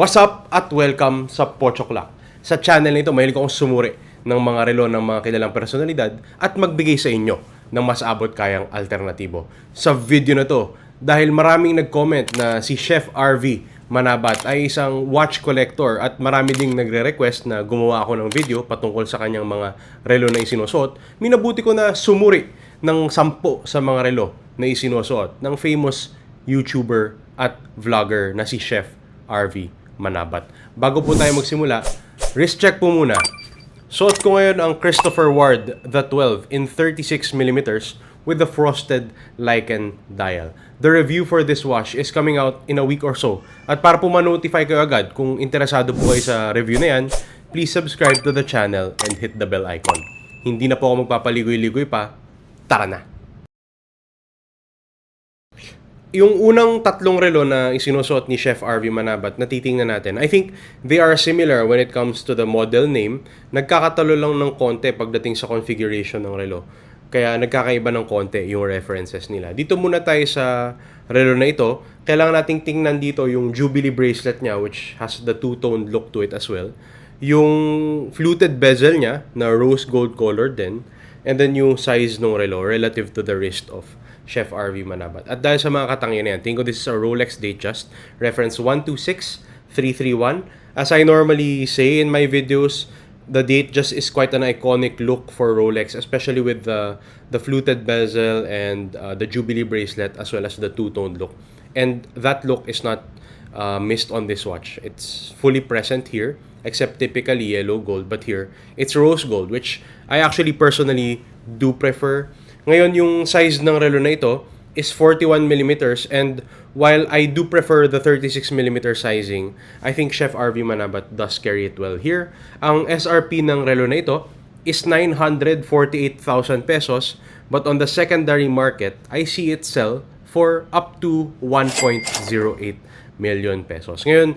What's up at welcome sa Pocho. Sa channel nito, mahilig akong sumuri ng mga relo ng mga kilalang personalidad at magbigay sa inyo ng mas abot kayang alternatibo. Sa video na to, dahil maraming nag-comment na si Chef RV Manabat ay isang watch collector at marami ding nagre-request na gumawa ako ng video patungkol sa kanyang mga relo na isinusuot, minabuti ko na sumuri ng sampo sa mga relo na isinusuot ng famous YouTuber at vlogger na si Chef RV Manabat. Bago po tayo magsimula, wrist check po muna. Suot ko ngayon ang Christopher Ward The 12 in 36mm with the frosted lichen dial. The review for this watch is coming out in a week or so. At para po ma-notify kayo agad kung interesado po kayo sa review na yan, please subscribe to the channel and hit the bell icon. Hindi na po ako magpapaligoy-ligoy pa. Tara na! Yung unang tatlong relo na isinusuot ni Chef RV Manabat na titingnan natin, I think they are similar when it comes to the model name. Nagkakatalo lang ng konti pagdating sa configuration ng relo. Kaya nagkakaiba ng konti yung references nila. Dito muna tayo sa relo na ito. Kailangan nating tingnan dito yung Jubilee bracelet niya which has the two-toned look to it as well. Yung fluted bezel niya na rose gold colored din. And then yung size ng relo relative to the wrist of Chef RV Manabat. At dahil sa mga katangyan na yan, tingin ko this is a Rolex Datejust, reference 126331. As I normally say in my videos, the Datejust is quite an iconic look for Rolex, especially with the the fluted bezel and uh, the Jubilee bracelet as well as the two-toned look. And that look is not uh, missed on this watch. It's fully present here, except typically yellow gold, but here it's rose gold, which I actually personally do prefer. Ngayon, yung size ng relo na ito is 41 millimeters and while I do prefer the 36 millimeter sizing, I think Chef RV Manabat does carry it well here. Ang SRP ng relo na ito is 948,000 pesos but on the secondary market, I see it sell for up to 1.08 million pesos. Ngayon,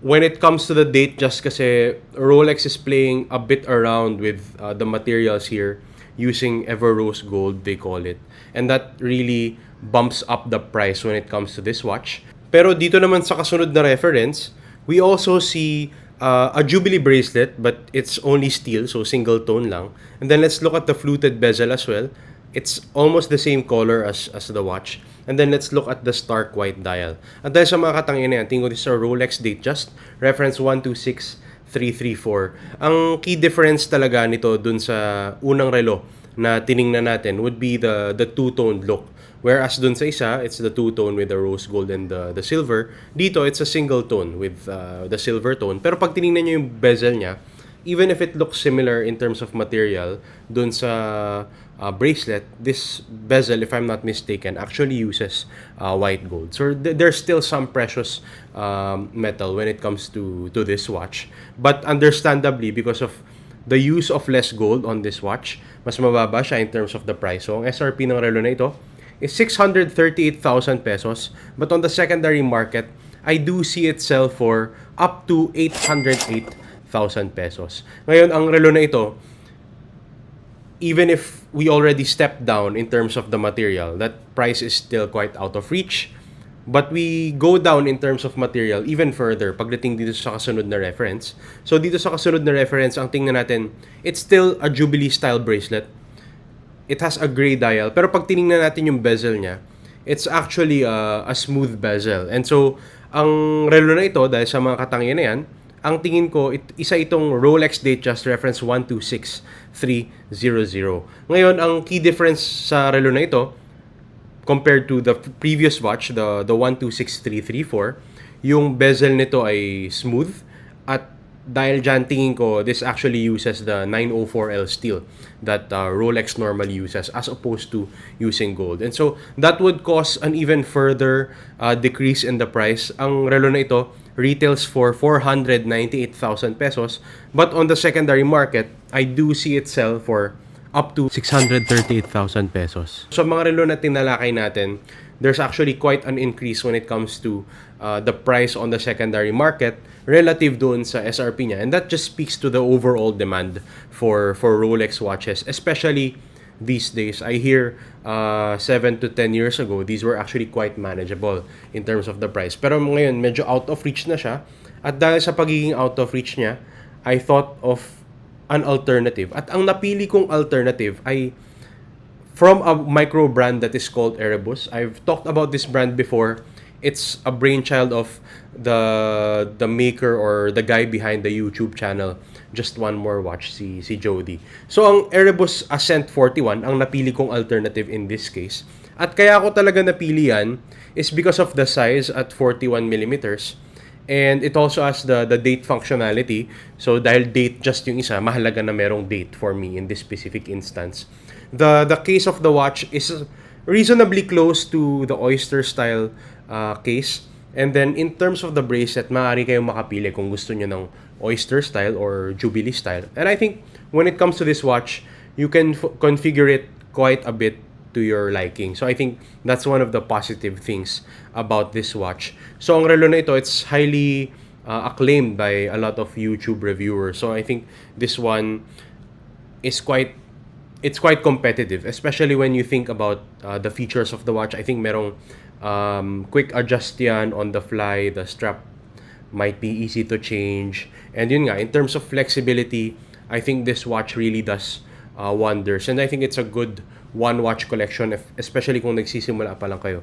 when it comes to the date just kasi Rolex is playing a bit around with uh, the materials here using ever rose gold they call it. And that really bumps up the price when it comes to this watch. Pero dito naman sa kasunod na reference we also see uh, a jubilee bracelet but it's only steel so single tone lang. And then let's look at the fluted bezel as well. It's almost the same color as as the watch. And then let's look at the stark white dial. At dahil sa mga katangin na yan tingin ko this is a Rolex Datejust reference 126 334. Ang key difference talaga nito dun sa unang relo na tiningnan natin would be the the two-toned look. Whereas dun sa isa, it's the two-tone with the rose gold and the, the silver. Dito, it's a single tone with uh, the silver tone. Pero pag tiningnan nyo yung bezel niya, even if it looks similar in terms of material dun sa uh, bracelet, this bezel, if I'm not mistaken, actually uses uh, white gold. So th- there's still some precious um, metal when it comes to to this watch. But understandably, because of the use of less gold on this watch, mas mababa siya in terms of the price. So ang SRP ng relo na ito is 638,000 pesos. But on the secondary market, I do see it sell for up to 808,000 pesos. Ngayon, ang relo na ito, even if we already stepped down in terms of the material, that price is still quite out of reach. But we go down in terms of material even further pagdating dito sa kasunod na reference. So dito sa kasunod na reference, ang tingnan natin, it's still a Jubilee style bracelet. It has a gray dial. Pero pag tiningnan natin yung bezel niya, it's actually a, a smooth bezel. And so, ang relo na ito, dahil sa mga katangyan na yan, ang tingin ko, it, isa itong Rolex Datejust reference 126300. Ngayon, ang key difference sa relo na ito, compared to the previous watch, the, the 126334, yung bezel nito ay smooth at dahil dyan tingin ko, this actually uses the 904L steel that uh, Rolex normally uses as opposed to using gold. And so, that would cause an even further uh, decrease in the price. Ang relo na ito retails for 498,000 pesos. But on the secondary market, I do see it sell for up to 638,000 pesos. So mga relo na tinalakay natin, there's actually quite an increase when it comes to uh, the price on the secondary market relative doon sa SRP niya. And that just speaks to the overall demand for for Rolex watches, especially these days. I hear uh, 7 to 10 years ago, these were actually quite manageable in terms of the price. Pero ngayon, medyo out of reach na siya At dahil sa pagiging out of reach niya, I thought of an alternative. At ang napili kong alternative ay from a micro brand that is called Erebus. I've talked about this brand before. It's a brainchild of the the maker or the guy behind the YouTube channel. Just one more watch si si Jody. So ang Erebus Ascent 41 ang napili kong alternative in this case. At kaya ko talaga napili yan is because of the size at 41 millimeters. And it also has the the date functionality. So dahil date just yung isa, mahalaga na merong date for me in this specific instance. The the case of the watch is reasonably close to the oyster style uh, case. And then in terms of the bracelet, maaari kayong makapili kung gusto niyo ng oyster style or jubilee style. And I think when it comes to this watch, you can f- configure it quite a bit to your liking. So I think that's one of the positive things about this watch. So ang relo na ito, it's highly uh, acclaimed by a lot of YouTube reviewers. So I think this one is quite it's quite competitive, especially when you think about uh, the features of the watch. I think merong um, quick adjust yan on the fly. The strap might be easy to change. And yun nga, in terms of flexibility, I think this watch really does uh, wonders. And I think it's a good one watch collection, if, especially kung nagsisimula pa lang kayo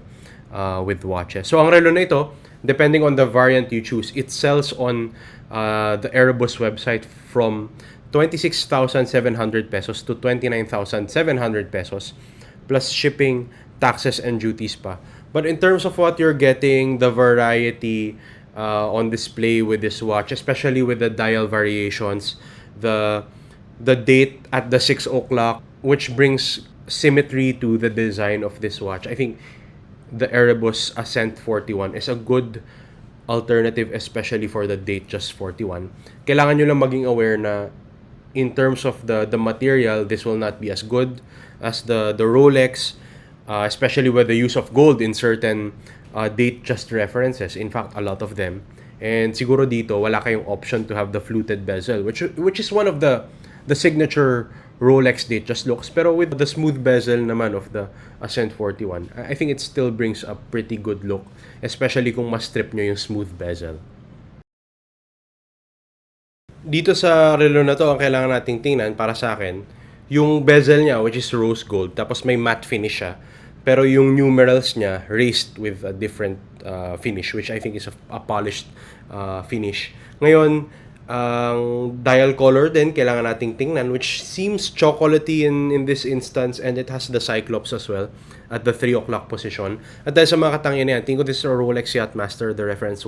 uh, with watches. So ang relo na ito, depending on the variant you choose, it sells on uh, the Erebus website from 26,700 pesos to 29,700 pesos plus shipping, taxes, and duties pa. But in terms of what you're getting, the variety uh, on display with this watch, especially with the dial variations, the the date at the 6 o'clock, which brings symmetry to the design of this watch. I think the Erebus Ascent 41 is a good alternative especially for the date just 41. Kailangan nyo lang maging aware na in terms of the the material, this will not be as good as the the Rolex, uh, especially with the use of gold in certain uh, date just references. In fact, a lot of them. And siguro dito wala kayong option to have the fluted bezel, which which is one of the the signature Rolex date just looks. Pero with the smooth bezel naman of the Ascent 41, I think it still brings a pretty good look, especially kung ma-strip nyo yung smooth bezel. Dito sa relo na to, ang kailangan nating tingnan para sa akin, yung bezel niya which is rose gold, tapos may matte finish siya. Pero yung numerals niya raised with a different uh, finish which I think is a, a polished uh, finish. Ngayon, ang dial color din kailangan nating tingnan which seems chocolatey in in this instance and it has the cyclops as well at the 3 o'clock position. At dahil sa mga katangyan na yan, tingin ko this is a Rolex Yachtmaster, the reference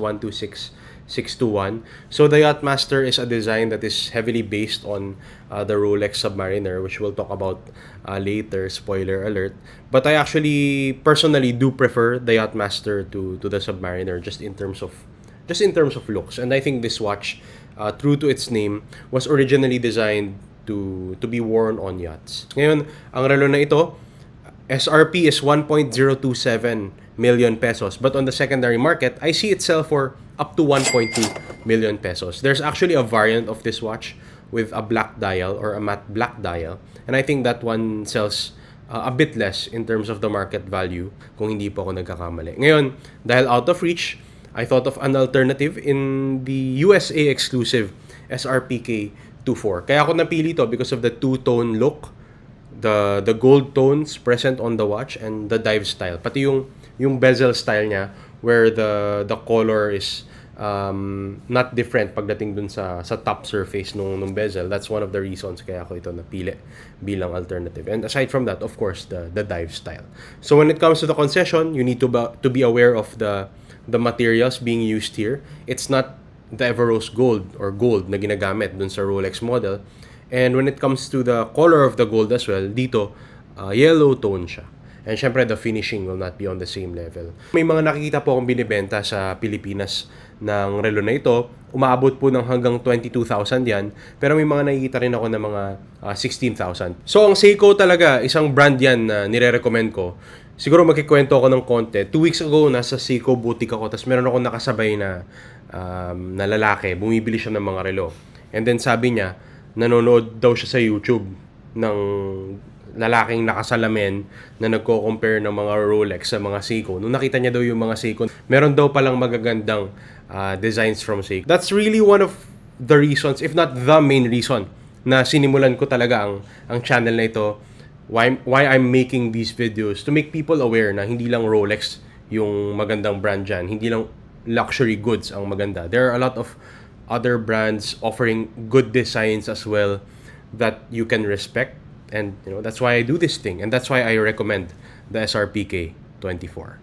126621. So the Yachtmaster is a design that is heavily based on uh, the Rolex Submariner which we'll talk about uh, later, spoiler alert. But I actually personally do prefer the Yachtmaster to to the Submariner just in terms of just in terms of looks. And I think this watch, uh, true to its name, was originally designed to to be worn on yachts. Ngayon, ang relo na ito, SRP is 1.027 million pesos. But on the secondary market, I see it sell for up to 1.2 million pesos. There's actually a variant of this watch with a black dial or a matte black dial. And I think that one sells uh, a bit less in terms of the market value kung hindi po ako nagkakamali. Ngayon, dahil out of reach, I thought of an alternative in the USA exclusive SRPK 24. Kaya ako napili to because of the two-tone look, the the gold tones present on the watch and the dive style. Pati yung yung bezel style niya where the the color is um, not different pagdating dun sa sa top surface nung nung bezel. That's one of the reasons kaya ako ito napili bilang alternative. And aside from that, of course, the the dive style. So when it comes to the concession, you need to ba, to be aware of the the materials being used here. It's not the Everose gold or gold na ginagamit dun sa Rolex model. And when it comes to the color of the gold as well, dito, uh, yellow tone siya. And syempre, the finishing will not be on the same level. May mga nakikita po akong binibenta sa Pilipinas ng relo na ito. Umaabot po ng hanggang 22,000 yan. Pero may mga nakikita rin ako ng mga uh, 16,000. So, ang Seiko talaga, isang brand yan na nire-recommend ko. Siguro magkikwento ako ng konti. Two weeks ago, nasa Seiko boutique ako. Tapos meron ako nakasabay na, um, na lalaki. Bumibili siya ng mga relo. And then sabi niya, nanonood daw siya sa YouTube ng lalaking nakasalamin na nagko-compare ng mga Rolex sa mga Seiko. Nung nakita niya daw yung mga Seiko, meron daw palang magagandang ah, designs from Seiko. That's really one of the reasons, if not the main reason, na sinimulan ko talaga ang, ang channel na ito. Why, why I'm making these videos. To make people aware na hindi lang Rolex yung magandang brand dyan. Hindi lang luxury goods ang maganda. There are a lot of other brands offering good designs as well that you can respect and you know that's why I do this thing and that's why I recommend the SRPK 24.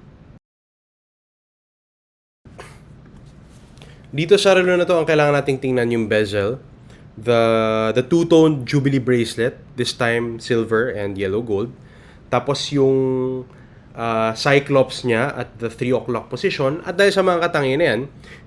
Dito sa relo na to ang kailangan nating tingnan yung bezel, the the two-tone jubilee bracelet, this time silver and yellow gold. Tapos yung uh, cyclops niya at the 3 o'clock position. At dahil sa mga katangian na yan,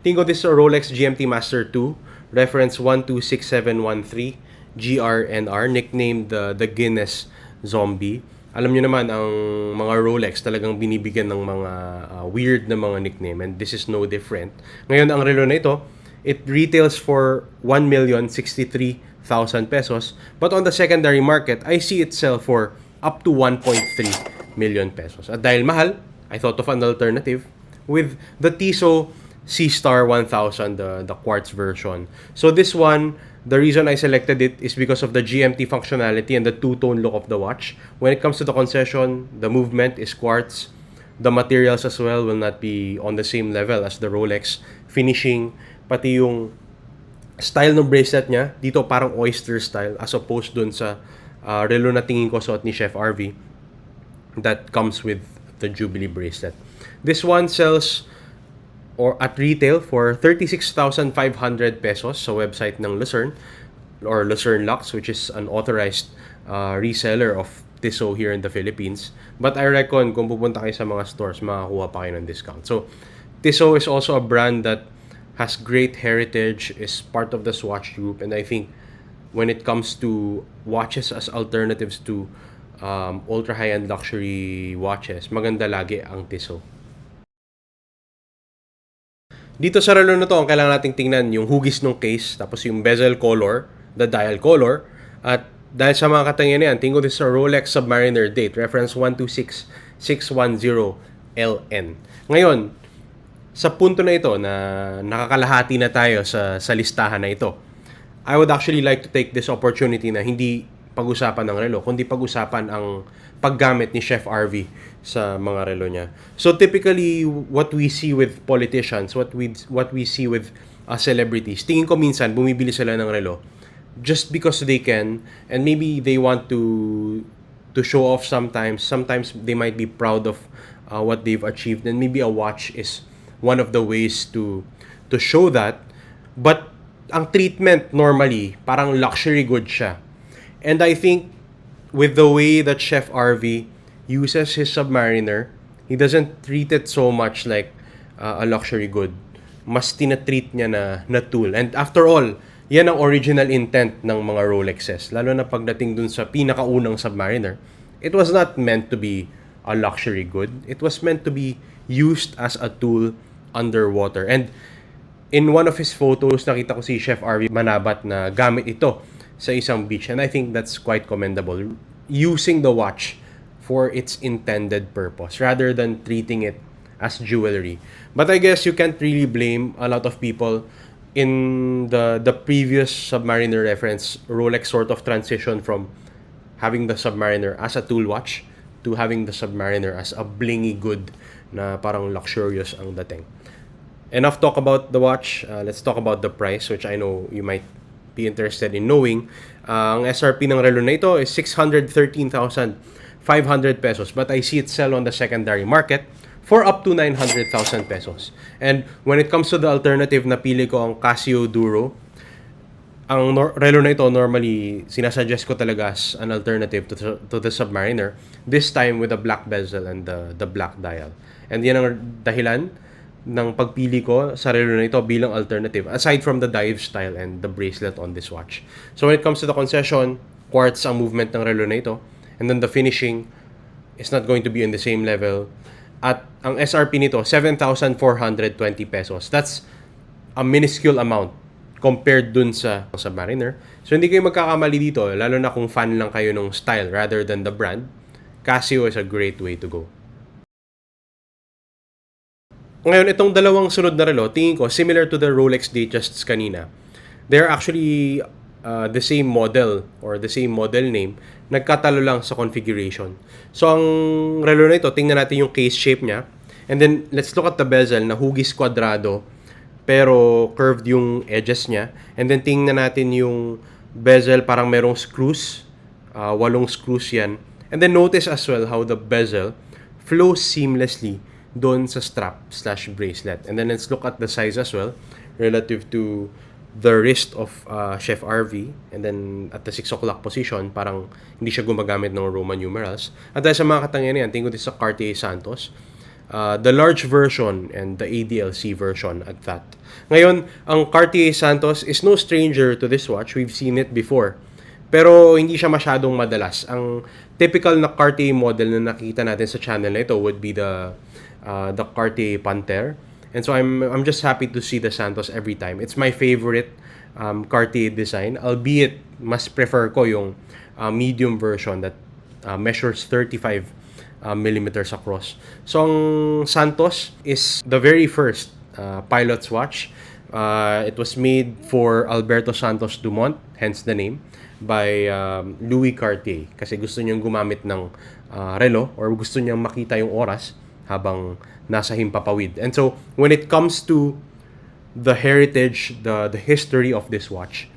tingin this is a Rolex GMT Master 2, reference 126713, GRNR, nicknamed the, the Guinness Zombie. Alam niyo naman, ang mga Rolex talagang binibigyan ng mga uh, weird na mga nickname and this is no different. Ngayon, ang relo na ito, it retails for 1,063,000 pesos. But on the secondary market, I see it sell for up to 1.3 million pesos. At dahil mahal, I thought of an alternative with the Tissot C-Star 1000, the, the quartz version. So this one, the reason I selected it is because of the GMT functionality and the two-tone look of the watch. When it comes to the concession, the movement is quartz. The materials as well will not be on the same level as the Rolex. Finishing, pati yung style ng bracelet niya, dito parang oyster style as opposed dun sa uh, relo na tingin ko suot ni Chef RV that comes with the Jubilee bracelet. This one sells or at retail for 36,500 pesos sa website ng Lucerne or Lucerne Lux which is an authorized uh, reseller of Tissot here in the Philippines. But I reckon kung pupunta kayo sa mga stores, makakuha pa kayo ng discount. So, Tissot is also a brand that has great heritage, is part of the Swatch Group, and I think when it comes to watches as alternatives to um, ultra high-end luxury watches, maganda lagi ang Tissot. Dito sa relo na to, ang kailangan nating tingnan yung hugis ng case, tapos yung bezel color, the dial color, at dahil sa mga katangian yan, tingin this is a Rolex Submariner date, reference 126610LN. Ngayon, sa punto na ito na nakakalahati na tayo sa, sa listahan na ito, I would actually like to take this opportunity na hindi pag-usapan ng relo, kundi pag-usapan ang paggamit ni Chef RV sa mga relo niya. So typically what we see with politicians, what we what we see with uh, celebrities, tingin ko minsan bumibili sila ng relo just because they can and maybe they want to to show off sometimes. Sometimes they might be proud of uh, what they've achieved and maybe a watch is one of the ways to to show that. But ang treatment normally parang luxury good siya. And I think with the way that Chef RV uses his Submariner, he doesn't treat it so much like uh, a luxury good. Mas tinatreat niya na, na tool. And after all, yan ang original intent ng mga Rolexes. Lalo na pagdating dun sa pinakaunang Submariner. It was not meant to be a luxury good. It was meant to be used as a tool underwater. And in one of his photos, nakita ko si Chef RV Manabat na gamit ito sa isang beach. And I think that's quite commendable. Using the watch for its intended purpose rather than treating it as jewelry. But I guess you can't really blame a lot of people in the the previous Submariner reference. Rolex sort of transition from having the Submariner as a tool watch to having the Submariner as a blingy good na parang luxurious ang dating. Enough talk about the watch. Uh, let's talk about the price, which I know you might be interested in knowing. Uh, ang SRP ng relo na ito is 613,500 pesos. But I see it sell on the secondary market for up to 900,000 pesos. And when it comes to the alternative, napili ko ang Casio Duro. Ang nor- relo na ito, normally, sinasuggest ko talaga as an alternative to, to the Submariner. This time with the black bezel and the, the black dial. And yan ang dahilan ng pagpili ko sa relo na ito bilang alternative aside from the dive style and the bracelet on this watch. So when it comes to the concession, quartz ang movement ng relo na ito and then the finishing is not going to be in the same level. At ang SRP nito, 7,420 pesos. That's a minuscule amount compared dun sa Submariner. So hindi kayo magkakamali dito, lalo na kung fan lang kayo ng style rather than the brand. Casio is a great way to go. Ngayon, itong dalawang sunod na relo, tingin ko, similar to the Rolex Datejusts kanina. They're actually uh, the same model or the same model name, nagkatalo lang sa configuration. So, ang relo na ito, tingnan natin yung case shape niya. And then, let's look at the bezel na hugis kwadrado, pero curved yung edges niya. And then, tingnan natin yung bezel, parang merong screws. Uh, walong screws yan. And then, notice as well how the bezel flows seamlessly doon sa strap slash bracelet. And then let's look at the size as well relative to the wrist of uh, Chef RV. And then at the 6 o'clock position, parang hindi siya gumagamit ng Roman numerals. At dahil sa mga katangian yan, tingin ko din sa Cartier Santos. Uh, the large version and the ADLC version at that. Ngayon, ang Cartier Santos is no stranger to this watch. We've seen it before. Pero hindi siya masyadong madalas. Ang typical na Cartier model na nakita natin sa channel na ito would be the uh, the Cartier Panther. And so I'm I'm just happy to see the Santos every time. It's my favorite um, Cartier design, albeit mas prefer ko yung uh, medium version that uh, measures 35 uh, millimeters across. So ang Santos is the very first uh, pilot's watch. Uh, it was made for Alberto Santos Dumont, hence the name, by um, Louis Cartier. Kasi gusto niyang gumamit ng uh, relo or gusto niyang makita yung oras habang nasa himpapawid. And so, when it comes to the heritage, the, the history of this watch,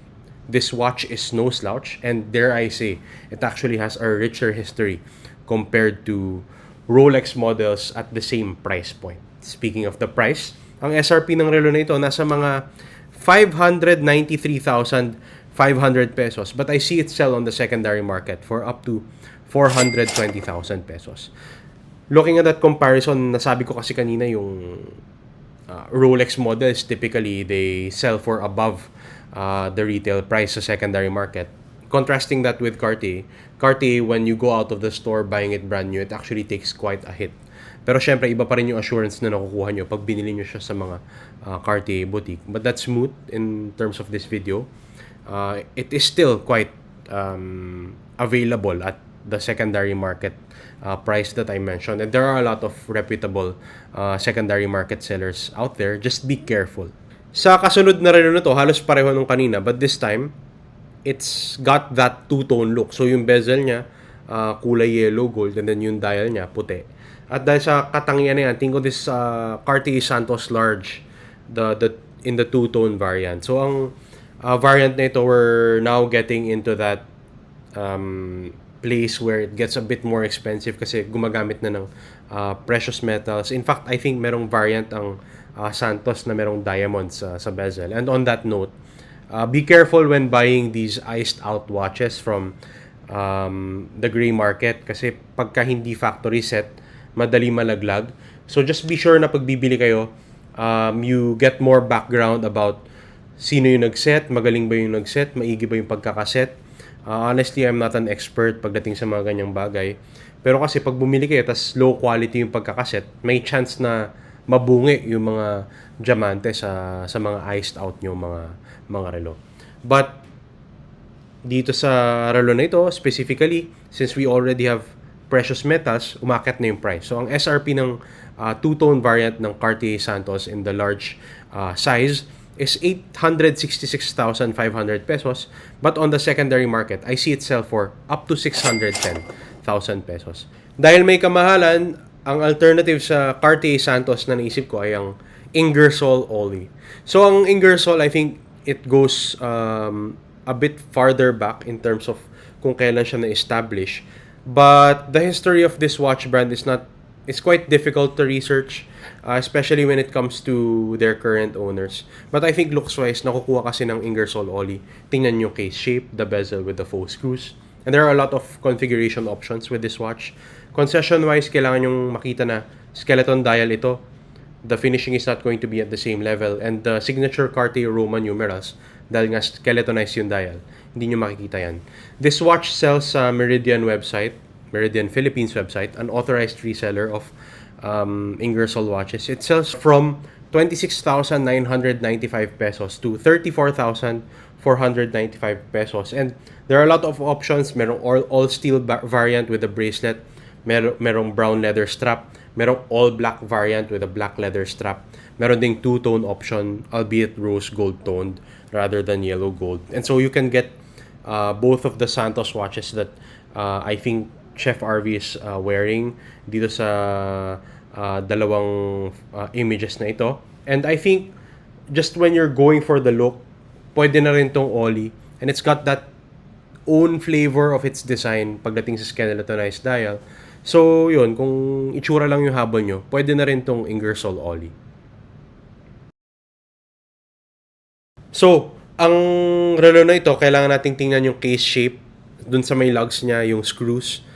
this watch is no slouch. And dare I say, it actually has a richer history compared to Rolex models at the same price point. Speaking of the price, ang SRP ng relo na ito nasa mga 593,500 pesos. But I see it sell on the secondary market for up to 420,000 pesos. Looking at that comparison, nasabi ko kasi kanina yung uh, Rolex models, typically they sell for above uh, the retail price sa secondary market. Contrasting that with Cartier, Cartier, when you go out of the store buying it brand new, it actually takes quite a hit. Pero syempre, iba pa rin yung assurance na nakukuha nyo pag binili nyo siya sa mga uh, Cartier boutique. But that's smooth in terms of this video. Uh, it is still quite um, available at the secondary market uh, price that I mentioned. And there are a lot of reputable uh, secondary market sellers out there. Just be careful. Sa kasunod na relo na to, halos pareho nung kanina. But this time, it's got that two-tone look. So yung bezel niya, uh, kulay yellow gold and then yung dial niya puti. At dahil sa katangian na yan, tingko this uh, Cartier Santos Large the the in the two-tone variant. So ang uh, variant na ito we're now getting into that um, place where it gets a bit more expensive kasi gumagamit na ng uh, precious metals. In fact, I think merong variant ang uh, Santos na merong diamonds uh, sa bezel. And on that note, uh, be careful when buying these iced out watches from um, the gray market kasi pagka hindi factory set, madali malaglag. So just be sure na pagbibili kayo, um, you get more background about sino yung nag-set, magaling ba yung nag-set, maigi ba yung pagkakaset, Uh, honestly, I'm not an expert pagdating sa mga ganyang bagay. Pero kasi pag bumili kayo, tas low quality yung pagkakaset, may chance na mabungi yung mga diamante sa sa mga iced out nyo mga mga relo. But dito sa relo na ito, specifically, since we already have precious metals, umakit na yung price. So ang SRP ng uh, two-tone variant ng Cartier Santos in the large uh, size is 866,500 pesos. But on the secondary market, I see it sell for up to 610,000 pesos. Dahil may kamahalan, ang alternative sa Cartier Santos na naisip ko ay ang Ingersoll Ollie. So ang Ingersoll, I think it goes um, a bit farther back in terms of kung kailan siya na-establish. But the history of this watch brand is not it's quite difficult to research, uh, especially when it comes to their current owners. But I think looks-wise, nakukuha kasi ng Ingersoll Ollie. Tingnan yung case shape, the bezel with the faux screws. And there are a lot of configuration options with this watch. Concession-wise, kailangan yung makita na skeleton dial ito. The finishing is not going to be at the same level. And the signature Cartier Roman numerals, dahil nga skeletonized yung dial, hindi nyo makikita yan. This watch sells sa Meridian website Meridian Philippines website, an authorized reseller of um, Ingersoll watches. It sells from 26,995 pesos to 34,495 pesos. And there are a lot of options. Merong all, all steel variant with a bracelet. Mer merong brown leather strap. Merong all black variant with a black leather strap. Meron ding two-tone option, albeit rose gold toned rather than yellow gold. And so you can get uh, both of the Santos watches that uh, I think Chef RV is uh, wearing dito sa uh, dalawang uh, images na ito. And I think just when you're going for the look, pwede na rin tong Ollie. And it's got that own flavor of its design pagdating sa skeletonized dial. So, yun, kung itsura lang yung habol nyo, pwede na rin tong Ingersoll Ollie. So, ang relo na ito, kailangan nating tingnan yung case shape. Dun sa may lugs niya, yung screws.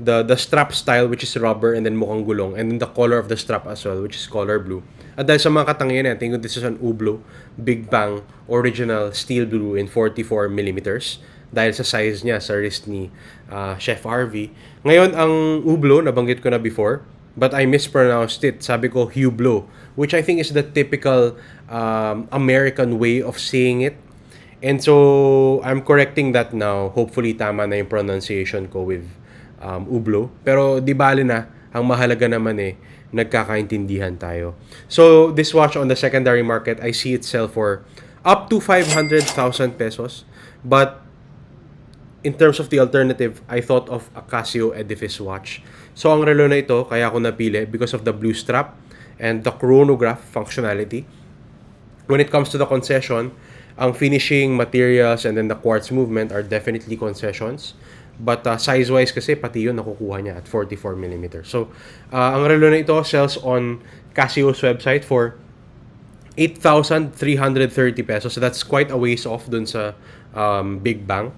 The, the strap style, which is rubber and then mukhang gulong. And then the color of the strap as well, which is color blue. At dahil sa mga katangian yan, tingin ko this is an Hublot Big Bang original steel blue in 44 millimeters dahil sa size niya sa wrist ni uh, Chef RV. Ngayon, ang Hublot, nabanggit ko na before, but I mispronounced it. Sabi ko Hublot, which I think is the typical um, American way of saying it. And so, I'm correcting that now. Hopefully, tama na yung pronunciation ko with um, Hublot. Pero di bali na, ang mahalaga naman eh, nagkakaintindihan tayo. So, this watch on the secondary market, I see it sell for up to 500,000 pesos. But in terms of the alternative, I thought of a Casio Edifice watch. So ang relo na ito, kaya ako napili because of the blue strap and the chronograph functionality. When it comes to the concession, ang finishing materials and then the quartz movement are definitely concessions. But uh, size-wise kasi pati yun nakukuha niya at 44mm. So, uh, ang relo na ito sells on Casio's website for 8,330 pesos. So that's quite a ways off dun sa um, Big Bang.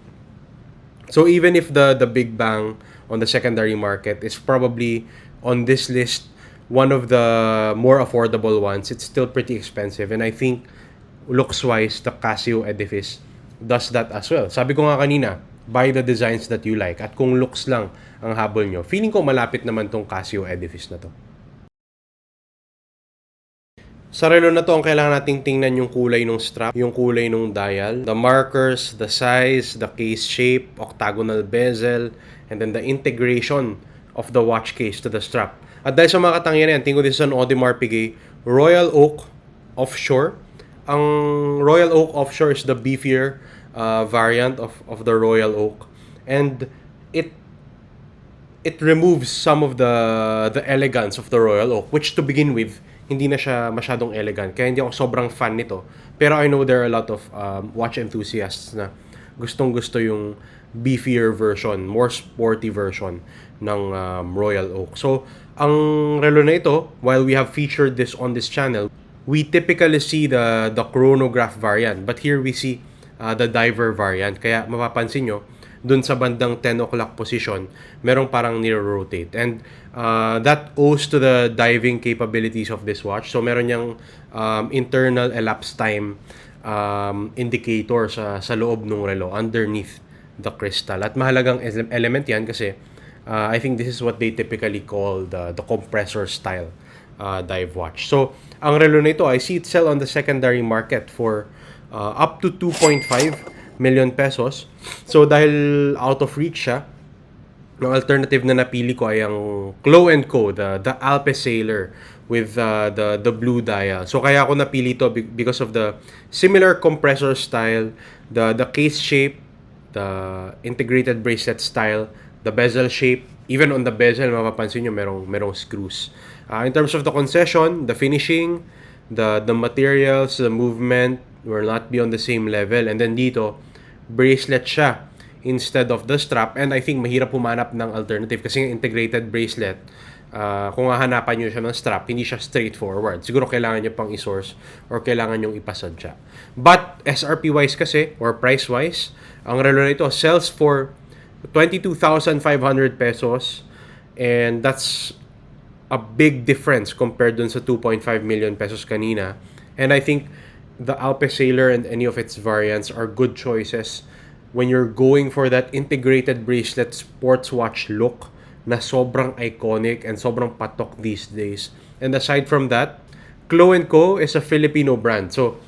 So even if the the Big Bang on the secondary market is probably on this list one of the more affordable ones, it's still pretty expensive. And I think looks wise, the Casio Edifice does that as well. Sabi ko nga kanina, buy the designs that you like. At kung looks lang ang habol nyo, feeling ko malapit naman tong Casio Edifice na to. Sa relo na to, ang kailangan nating tingnan yung kulay ng strap, yung kulay ng dial, the markers, the size, the case shape, octagonal bezel, and then the integration of the watch case to the strap. At dahil sa mga katangian yan, tingin ko is an Audemars Piguet Royal Oak Offshore. Ang Royal Oak Offshore is the beefier uh, variant of, of the Royal Oak. And it it removes some of the the elegance of the Royal Oak, which to begin with, hindi na siya masyadong elegant. Kaya hindi ako sobrang fan nito. Pero I know there are a lot of um, watch enthusiasts na gustong gusto yung beefier version, more sporty version ng um, Royal Oak. So, ang relo na ito, while we have featured this on this channel, we typically see the the chronograph variant. But here we see uh, the diver variant. Kaya mapapansin nyo, dun sa bandang 10 o'clock position, merong parang niro-rotate. And uh, that owes to the diving capabilities of this watch. So meron niyang um, internal elapsed time um, indicator sa, sa loob ng relo underneath the crystal. At mahalagang ele- element yan kasi uh, I think this is what they typically call the, the compressor style uh, dive watch. So, ang relo na ito, I see it sell on the secondary market for uh, up to 2.5 million pesos. So, dahil out of reach siya, ang alternative na napili ko ay ang Glow Co, the, the Alpe Sailor with uh, the, the blue dial. So, kaya ako napili to be- because of the similar compressor style, the, the case shape, the integrated bracelet style, the bezel shape, even on the bezel, mapapansin nyo, merong, merong screws. Uh, in terms of the concession, the finishing, the, the materials, the movement, will not be on the same level. And then dito, bracelet siya instead of the strap. And I think mahirap humanap ng alternative kasi integrated bracelet, uh, kung hahanapan nyo siya ng strap, hindi siya straightforward. Siguro kailangan nyo pang i-source or kailangan nyo ipasadya. But SRP-wise kasi, or price-wise, ang relo na ito sells for 22,500 pesos and that's a big difference compared dun sa 2.5 million pesos kanina. And I think the Alpe Sailor and any of its variants are good choices when you're going for that integrated bracelet sports watch look na sobrang iconic and sobrang patok these days. And aside from that, Clo Co is a Filipino brand. So,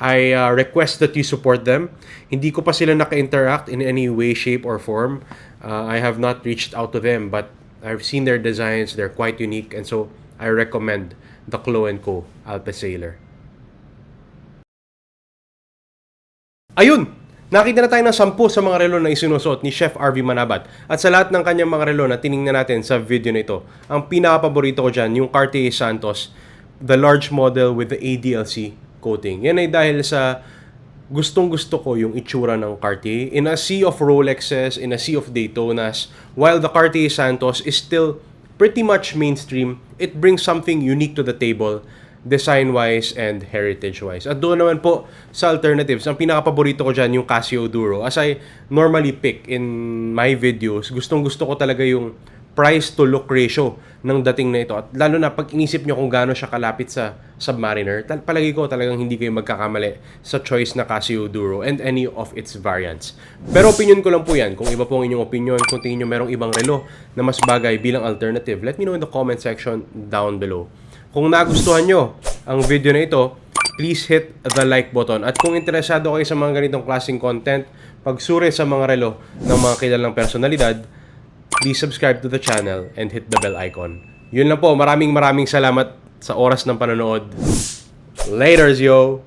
I uh, request that you support them. Hindi ko pa sila naka-interact in any way, shape, or form. Uh, I have not reached out to them, but I've seen their designs. They're quite unique. And so, I recommend the Clo Co Alpecailer. Ayun! Nakita na tayo ng sampu sa mga relo na isinusuot ni Chef RV Manabat. At sa lahat ng kanyang mga relo na tiningnan natin sa video na ito, ang pinaka-paborito ko dyan, yung Cartier Santos, the large model with the ADLC coating. Yan ay dahil sa gustong gusto ko yung itsura ng Cartier. In a sea of Rolexes, in a sea of Daytonas, while the Cartier Santos is still pretty much mainstream, it brings something unique to the table design-wise and heritage-wise. At doon naman po sa alternatives, ang pinaka-paborito ko dyan yung Casio Duro. As I normally pick in my videos, gustong-gusto ko talaga yung price to look ratio ng dating na ito. At lalo na pag inisip nyo kung gaano siya kalapit sa Submariner, tal- palagi ko talagang hindi kayo magkakamali sa choice na Casio Duro and any of its variants. Pero opinion ko lang po yan. Kung iba po ang inyong opinion, kung tingin nyo merong ibang relo na mas bagay bilang alternative, let me know in the comment section down below. Kung nagustuhan nyo ang video na ito, please hit the like button. At kung interesado kayo sa mga ganitong klaseng content, pagsuri sa mga relo ng mga kilalang personalidad, please subscribe to the channel and hit the bell icon. Yun lang po, maraming maraming salamat sa oras ng panonood. Laters, yo!